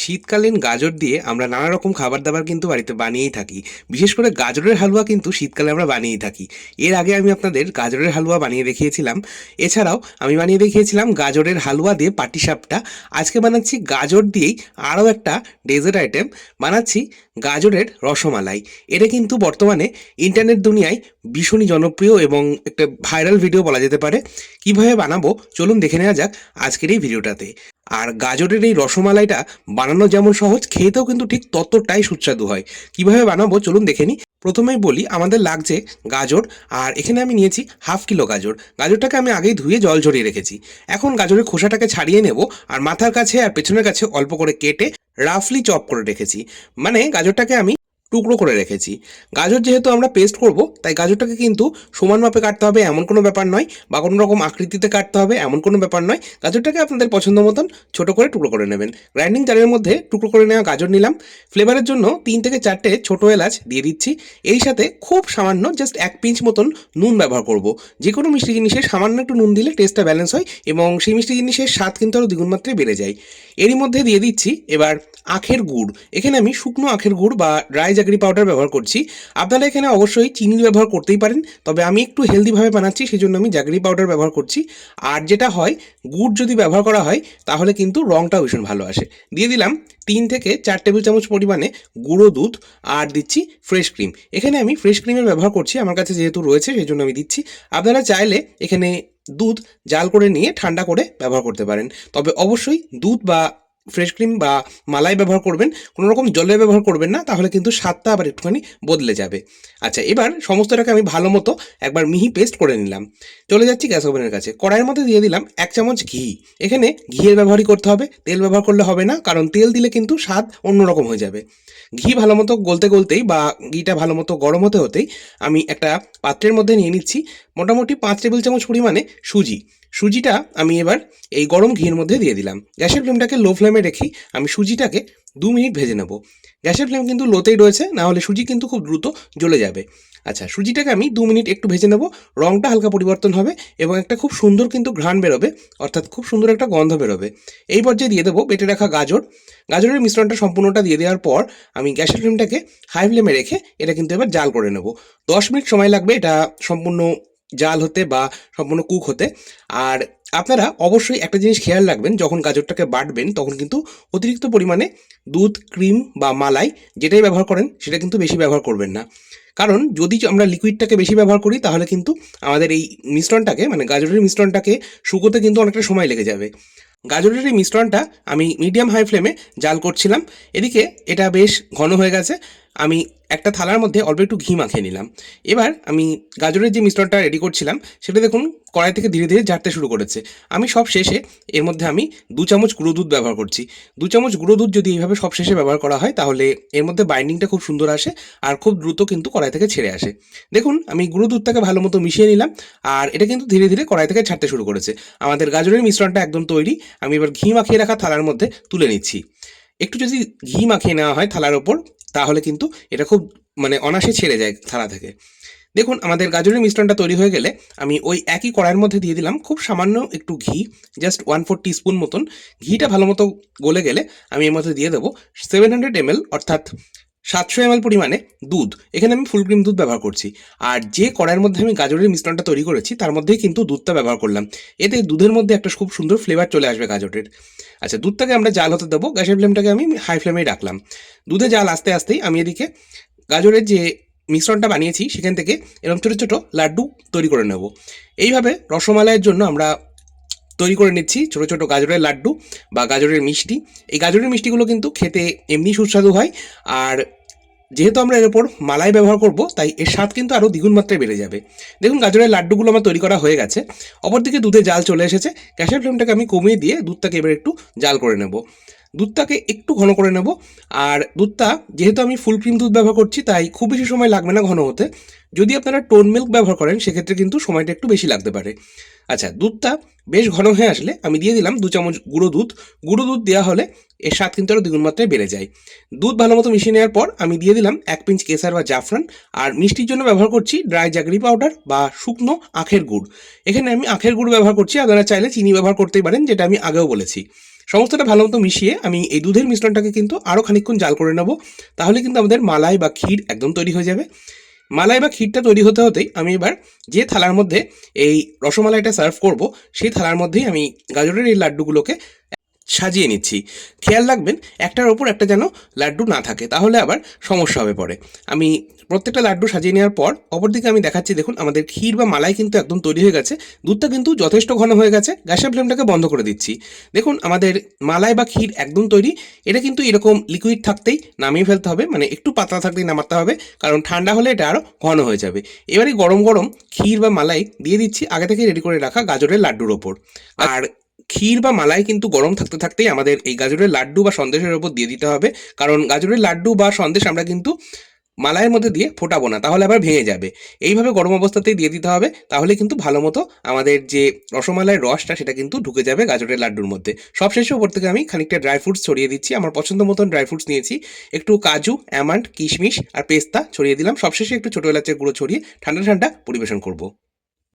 শীতকালীন গাজর দিয়ে আমরা নানা রকম খাবার দাবার কিন্তু বাড়িতে বানিয়েই থাকি। বিশেষ করে গাজরের হালুয়া কিন্তু শীতকালে আমরা বানিয়েই থাকি। এর আগে আমি আপনাদের গাজরের হালুয়া বানিয়ে দেখিয়েছিলাম। এছাড়াও আমি বানিয়ে দেখিয়েছিলাম গাজরের হালুয়া দিয়ে পাটিসাপটা। আজকে বানাচ্ছি গাজর দিয়েই আরও একটা ডেজার্ট আইটেম। বানাচ্ছি গাজরের রসমালাই। এটা কিন্তু বর্তমানে ইন্টারনেট দুনিয়ায় ভীষণই জনপ্রিয় এবং একটা ভাইরাল ভিডিও বলা যেতে পারে। কীভাবে বানাবো? চলুন দেখে নেওয়া যাক আজকের এই ভিডিওটাতে। আর গাজরের এই রসমালাইটা বানানো যেমন সহজ, খেতেও কিন্তু ঠিক ততটাই সুস্বাদু হয়। কীভাবে বানাবো চলুন দেখে নিই। প্রথমেই বলি, আমাদের লাগছে গাজর, আর এখানে আমি নিয়েছি হাফ কিলো গাজর। গাজরটাকে আমি আগেই ধুয়ে জল ঝরিয়ে রেখেছি। এখন গাজরের খোসাটাকে ছাড়িয়ে নেব, আর মাথার কাছে আর পেছনের কাছে অল্প করে কেটে রাফলি চপ করে রেখেছি। মানে গাজরটাকে আমি টুকরো করে রেখেছি। গাজর যেহেতু আমরা পেস্ট করব, তাই গাজরটাকে কিন্তু সমান মাপে কাটতে হবে, এমন কোনো ব্যাপার নয়, বা কোনো রকম আকৃতিতে কাটতে হবে, এমন কোনো ব্যাপার নয়। গাজরটাকে আপনাদের পছন্দ মতন ছোটো করে টুকরো করে নেবেন। গ্রাইন্ডিং জারের মধ্যে টুকরো করে নেওয়া গাজর নিলাম। ফ্লেভারের জন্য তিন থেকে চারটে ছোট এলাচ দিয়ে দিচ্ছি। এই সাথে খুব সামান্য জাস্ট এক পিঞ্চ মতন নুন ব্যবহার করব। যে কোনো মিষ্টি জিনিসে সামান্য একটু নুন দিলে টেস্টটা ব্যালেন্স হয় এবং সেই মিষ্টি জিনিসের স্বাদ কিন্তু আরও দ্বিগুণ মাত্রায় বেড়ে যায়। এরই মধ্যে দিয়ে দিচ্ছি এবার আখের গুড়। এখানে আমি শুকনো আখের গুড় বা ড্রাই জাগরি পাউডার ব্যবহার করছি। আপনারা এখানে অবশ্যই চিনি ব্যবহার করতেই পারেন, তবে আমি একটু হেলদিভাবে বানাচ্ছি সেই জন্য আমি জাগরি পাউডার ব্যবহার করছি। আর যেটা হয়, গুড় যদি ব্যবহার করা হয়, তাহলে কিন্তু রঙটাও ভীষণ ভালো আসে। দিয়ে দিলাম তিন থেকে চার টেবিল চামচ পরিমাণে গুঁড়ো দুধ, আর দিচ্ছি ফ্রেশ ক্রিম এখানে আমি ফ্রেশ ক্রিমের ব্যবহার করছি, আমার কাছে যেহেতু রয়েছে সেই জন্য আমি দিচ্ছি। আপনারা চাইলে এখানে দুধ জাল করে নিয়ে ঠান্ডা করে ব্যবহার করতে পারেন। তবে অবশ্যই দুধ বা ফ্রেশ ক্রিম বা মালাই ব্যবহার করবেন কোনো রকম জলের ব্যবহার করবেন না, তাহলে কিন্তু স্বাদটা আবার একটুখানি বদলে যাবে। আচ্ছা এবার সমস্তটাকে আমি ভালো মতো একবার মিহি পেস্ট করে নিলাম। চলে যাচ্ছি গ্যাস ওভেনের কাছে। কড়াইয়ের মধ্যে দিয়ে দিলাম এক চামচ ঘি। এখানে ঘিয়ের ব্যবহারই করতে হবে, তেল ব্যবহার করলে হবে না, কারণ তেল দিলে কিন্তু স্বাদ অন্যরকম হয়ে যাবে। ঘি ভালো মতো গলতে গলতেই বা ঘিটা ভালো মতো গরম হতে হতেই আমি একটা পাত্রের মধ্যে নিয়ে নিচ্ছি, মোটামুটি পাঁচ টেবিল চামচ পরিমাণে সুজি। সুজিটা আমি এবার এই গরম ঘির মধ্যে দিয়ে দিলাম। গ্যাসের ফ্লেমটাকে লো ফ্লেমে রেখে আমি সুজিটাকে দু মিনিট ভেজে নেব। গ্যাসের ফ্লেম কিন্তু লোতেই রয়েছে, না হলে সুজি কিন্তু খুব দ্রুত জ্বলে যাবে। আচ্ছা সুজিটাকে আমি দু মিনিট একটু ভেজে নেব। রঙটা হালকা পরিবর্তন হবে এবং একটা খুব সুন্দর কিন্তু ঘ্রাণ বেরোবে, অর্থাৎ খুব সুন্দর একটা গন্ধ বেরোবে। এই পর্যায়ে দিয়ে দেবো বেটে রাখা গাজর। গাজরের মিশ্রণটা সম্পূর্ণটা দিয়ে দেওয়ার পর আমি গ্যাসের ফ্লেমটাকে হাই ফ্লেমে রেখে এটা কিন্তু এবার জাল করে নেব। দশ মিনিট সময় লাগবে এটা সম্পূর্ণ জাল হতে বা সম্পূর্ণ কুক হতে। আর আপনারা অবশ্যই একটা জিনিস খেয়াল রাখবেন, যখন গাজরটাকে বাটবেন, তখন কিন্তু অতিরিক্ত পরিমাণে দুধ, ক্রিম বা মালাই যেটাই ব্যবহার করেন, সেটা কিন্তু বেশি ব্যবহার করবেন না। কারণ যদি আমরা লিকুইডটাকে বেশি ব্যবহার করি, তাহলে কিন্তু আমাদের এই মিশ্রণটাকে মানে গাজরের মিশ্রণটাকে শুকোতে কিন্তু অনেকটা সময় লেগে যাবে। গাজরের এই মিশ্রণটা আমি মিডিয়াম হাই ফ্লেমে জাল করছিলাম। এদিকে এটা বেশ ঘন হয়ে গেছে। আমি একটা থালার মধ্যে অল্প একটু ঘি মাখিয়ে নিলাম। এবার আমি গাজরের যে মিশ্রণটা রেডি করছিলাম, সেটা দেখুন কড়াই থেকে ধীরে ধীরে ঝাড়তে শুরু করেছে। আমি সব শেষে এর মধ্যে আমি দু চামচ গুঁড়ো দুধ ব্যবহার করছি। দু চামচ গুঁড়ো দুধ যদি এইভাবে সব শেষে ব্যবহার করা হয়, তাহলে এর মধ্যে বাইন্ডিংটা খুব সুন্দর আসে আর খুব দ্রুত কিন্তু কড়াই থেকে ছেড়ে আসে। দেখুন, আমি গুঁড়ো দুধটাকে ভালো মতো মিশিয়ে নিলাম আর এটা কিন্তু ধীরে ধীরে কড়াই থেকে ছাড়তে শুরু করেছে। আমাদের গাজরের মিশ্রণটা একদম তৈরি। আমি এবার ঘি মাখিয়ে রাখা থালার মধ্যে তুলে নিচ্ছি। একটু যদি ঘি মাখিয়ে নেওয়া হয় থালার ওপর, তাহলে কিন্তু এটা খুব মানে অনাসে ছেড়ে যায় থালা থেকে। দেখুন, আমাদের গাজরের মিশ্রণটা তৈরি হয়ে গেলে আমি ওই একই কড়াইয়ের মধ্যে দিয়ে দিলাম খুব সামান্য একটু ঘি জাস্ট ওয়ান ফোর স্পুন মতন। ঘিটা ভালো মতো গলে গেলে আমি এর মধ্যে দিয়ে দেবো সেভেন হান্ড্রেড এমএল অর্থাৎ সাতশো এমএল পরিমাণে দুধ। এখানে আমি ফুল ক্রিম দুধ ব্যবহার করছি। আর যে কড়াইয়ের মধ্যে আমি গাজরের মিশ্রণটা তৈরি করেছি, তার মধ্যেই কিন্তু দুধটা ব্যবহার করলাম। এতে দুধের মধ্যে একটা খুব সুন্দর ফ্লেভার চলে আসবে গাজরের। আচ্ছা দুধটাকে আমরা জাল হতে দেবো। গ্যাসের ফ্লেমটাকে আমি হাই ফ্লেমেই রাখলাম। দুধে জাল আস্তে আস্তেই আমি এদিকে গাজরের যে মিশ্রণটা বানিয়েছি, সেখান থেকে এরকম ছোটো ছোটো লাড্ডু তৈরি করে নেব। এইভাবে রসমালাইয়ের জন্য আমরা তৈরি করে নিচ্ছি ছোটো ছোটো গাজরের লাড্ডু বা গাজরের মিষ্টি। এই গাজরের মিষ্টিগুলো কিন্তু খেতে এমনি সুস্বাদু হয়। আর যেহেতু আমরা এর ওপর মালাই ব্যবহার করব, তাই এর স্বাদ কিন্তু আরও দ্বিগুণ মাত্রায় বেড়ে যাবে। দেখুন, গাজরের লাড্ডুগুলো আমার তৈরি করা হয়ে গেছে। অপরদিকে দুধে জাল চলে এসেছে। গ্যাসের ফ্লেমটাকে আমি কমিয়ে দিয়ে দুধটাকে এবার একটু জাল করে নেব। দুধটাকে একটু ঘন করে নেব। আর দুধটা, যেহেতু আমি ফুল ক্রিম দুধ ব্যবহার করছি, তাই খুব বেশি সময় লাগবে না ঘন হতে। যদি আপনারা টোন মিল্ক ব্যবহার করেন, সেক্ষেত্রে কিন্তু সময়টা একটু বেশি লাগতে পারে। আচ্ছা দুধটা বেশ ঘন হয়ে আসলে আমি দিয়ে দিলাম দু চামচ গুঁড়ো দুধ। গুঁড়ো দুধ দেওয়া হলে এর স্বাদ কিন্তু আরও দ্বিগুণ মাত্রায় বেড়ে যায়। দুধ ভালো মতো মিশিয়ে নেওয়ার পর আমি দিয়ে দিলাম এক পিঞ্চ কেসার বা জাফরান। আর মিষ্টির জন্য ব্যবহার করছি ড্রাই জাগরি পাউডার বা শুকনো আখের গুড়। এখানে আমি আখের গুড় ব্যবহার করছি, আপনারা চাইলে চিনি ব্যবহার করতেই পারেন, যেটা আমি আগেও বলেছি। সমস্তটা ভালো মতো মিশিয়ে আমি এই দুধের মিশ্রণটাকে কিন্তু আরও খানিকক্ষণ জাল করে নেব। তাহলে কিন্তু আমাদের মালাই বা ক্ষীর একদম তৈরি হয়ে যাবে। মালাই বা ক্ষীরটা তৈরি হতে হতেই আমি এবার যে থালার মধ্যে এই রসমালাইটা সার্ভ করব, সেই থালার মধ্যেই আমি গাজরের এই লাড্ডুগুলোকে সাজিয়ে নিচ্ছি। খেয়াল রাখবেন, একটার ওপর একটা যেন লাড্ডু না থাকে, তাহলে আবার সমস্যা হবে পরে আমি প্রত্যেকটা লাড্ডু সাজিয়ে নেওয়ার পর, অপরদিকে আমি দেখাচ্ছি, দেখুন, আমাদের ক্ষীর বা মালাই কিন্তু একদম তৈরি হয়ে গেছে। দুধটা কিন্তু যথেষ্ট ঘন হয়ে গেছে। গ্যাসের ফ্লেমটাকে বন্ধ করে দিচ্ছি। দেখুন, আমাদের মালাই বা ক্ষীর একদম তৈরি। এটা কিন্তু এরকম লিকুইড থাকতেই নামিয়ে ফেলতে হবে মানে একটু পাতলা থাকতেই নামাতে হবে, কারণ ঠান্ডা হলে এটা আরও ঘন হয়ে যাবে। এবারে গরম গরম ক্ষীর বা মালাই দিয়ে দিচ্ছি, আগে থেকে রেডি করে রাখা গাজরের লাড্ডুর ওপর। আর ক্ষীর বা মালাই কিন্তু গরম থাকতে থাকতেই আমাদের এই গাজরের লাড্ডু বা সন্দেশের ওপর দিয়ে দিতে হবে। কারণ গাজরের লাড্ডু বা সন্দেশ আমরা কিন্তু মালাইয়ের মধ্যে দিয়ে ফোটাবো না, তাহলে আবার ভেঙে যাবে। এইভাবে গরম অবস্থাতেই দিয়ে দিতে হবে, তাহলে কিন্তু ভালো মতো আমাদের যে রসমালাইয়ের রসটা, সেটা কিন্তু ঢুকে যাবে গাজরের লাড্ডুর মধ্যে। সবশেষে ওপর থেকে আমি খানিকটা ড্রাই ফ্রুটস ছড়িয়ে দিচ্ছি। আমার পছন্দ মতন ড্রাই ফ্রুটস নিয়েছি। একটু কাজু, অ্যামান্ড, কিশমিশ আর পেস্তা ছড়িয়ে দিলাম। সবশেষে একটু ছোটো এলাচের গুঁড়ো ছড়িয়ে ঠান্ডা ঠান্ডা পরিবেশন করব।